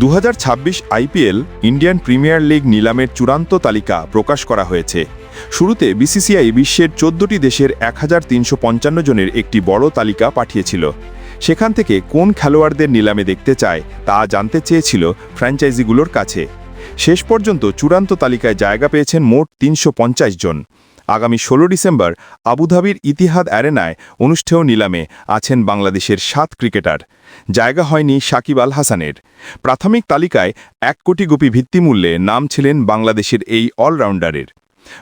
দু হাজার ছাব্বিশ আইপিএল ইন্ডিয়ান প্রিমিয়ার লিগ নিলামের চূড়ান্ত তালিকা প্রকাশ করা হয়েছে। শুরুতে বিসিসিআই বিশ্বের চোদ্দটি দেশের এক হাজার তিনশো পঞ্চান্ন জনের একটি বড় তালিকা পাঠিয়েছিল। সেখান থেকে কোন খেলোয়াড়দের নিলামে দেখতে চায় তা জানতে চেয়েছিল ফ্র্যাঞ্চাইজিগুলোর কাছে। শেষ পর্যন্ত চূড়ান্ত তালিকায় জায়গা পেয়েছেন মোট তিনশো পঞ্চাশ জন। আগামী ষোলো ডিসেম্বর আবুধাবির ইতিহাদ অ্যারেনায় অনুষ্ঠেয় নিলামে আছেন বাংলাদেশের সাত ক্রিকেটার। জায়গা হয়নি সাকিব আল হাসানের। প্রাথমিক তালিকায় এক কোটি গোপী ভিত্তিমূল্যে নাম ছিলেন বাংলাদেশের এই অলরাউন্ডারের।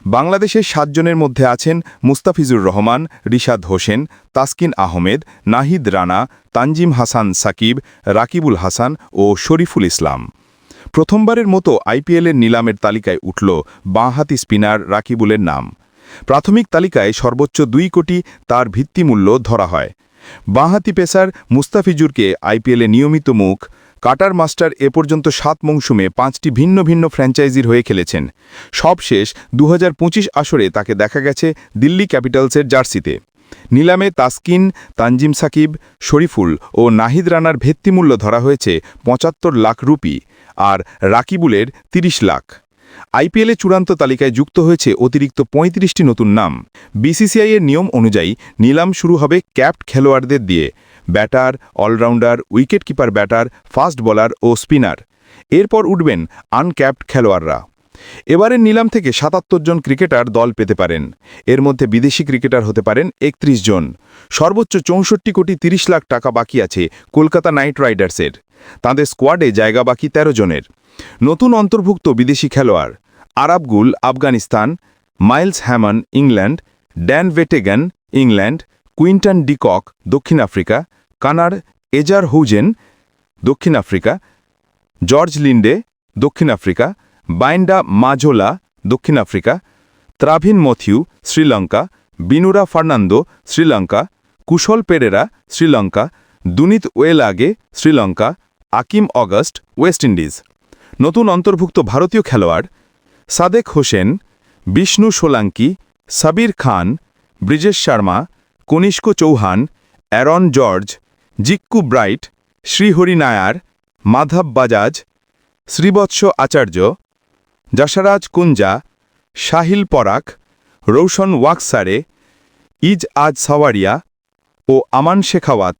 বাংলাদেশের সাতজনের মধ্যে আছেন মুস্তাফিজুর রহমান, রিশাদ হোসেন, তাসকিন আহমেদ, নাহিদ রানা, তানজিম হাসান সাকিব, রাকিবুল হাসান ও শরীফুল ইসলাম। প্রথমবারের মতো আইপিএলের নিলামের তালিকায় উঠল বাঁহাতি স্পিনার রাকিবুলের নাম। প্রাথমিক তালিকায় সর্বোচ্চ দুই কোটি তার ভিত্তিমূল্য ধরা হয়। বাঁহাতি পেসার মুস্তাফিজুরকে আইপিএলে নিয়মিত মুখ। কাটার মাস্টার এ পর্যন্ত সাত মৌসুমে পাঁচটি ভিন্ন ভিন্ন ফ্র্যাঞ্চাইজির হয়ে খেলেছেন। সবশেষ দু হাজার পঁচিশ আসরে তাকে দেখা গেছে দিল্লি ক্যাপিটালসের জার্সিতে। নিলামে তাসকিন, তানজিম সাকিব, শরীফুল ও নাহিদ রানার ভিত্তিমূল্য ধরা হয়েছে পঁচাত্তর লাখ রুপি আর রাকিবুলের ৩০ লাখ। আইপিএলে চূড়ান্ত তালিকায় যুক্ত হয়েছে অতিরিক্ত ৩৫টি নতুন নাম। বিসিসিআইয়ের নিয়ম অনুযায়ী নিলাম শুরু হবে ক্যাপ্ট খেলোয়াড়দের দিয়ে। Batter, allrounder wicketkeeper batter, fast bowler ও স্পিনার। এরপর উঠবেন আনক্যাপ্ট খেলোয়াড়রা। এবারের নিলাম থেকে সাতাত্তর জন ক্রিকেটার দল পেতে পারেন। এর মধ্যে বিদেশি ক্রিকেটার হতে পারেন একত্রিশ জন। সর্বোচ্চ চৌষট্টি কোটি তিরিশ লাখ টাকা বাকি আছে কলকাতা নাইট রাইডার্সের। তাদের স্কোয়াডে জায়গা বাকি ১৩ জনের। নতুন অন্তর্ভুক্ত বিদেশি খেলোয়াড় Arabgul, Afghanistan, Miles Hammond, England, Dan ভেটেগান, England, Quinton de Kock, দক্ষিণ আফ্রিকা, কানার এজার হুজেন দক্ষিণ আফ্রিকা, জর্জ লিন্ডে, দক্ষিণ আফ্রিকা বাইন্ডা মাজোলা দক্ষিণ Africa, Traveen Mathew, Sri Lanka, Binura Fernando, Sri Lanka, Kusal Perera, Sri Lanka, Dunith Wellalage, Sri Lanka, Akeem Auguste, West Indies. নতুন অন্তর্ভুক্ত ভারতীয় খেলোয়াড়, Sadek Hossain, Vishnu Solanki, Sabbir Khan, Brijesh Sharma, Kanishk Chauhan, Aaron George, Jikku Bright, Srihari Nair, Madhav Bajaj, Shrivatsa Acharya Yashraj Kunja Sahil Parakh Raushan Waksare is আজ সাওয়ারিয়া ও আমান শেখাওয়াত।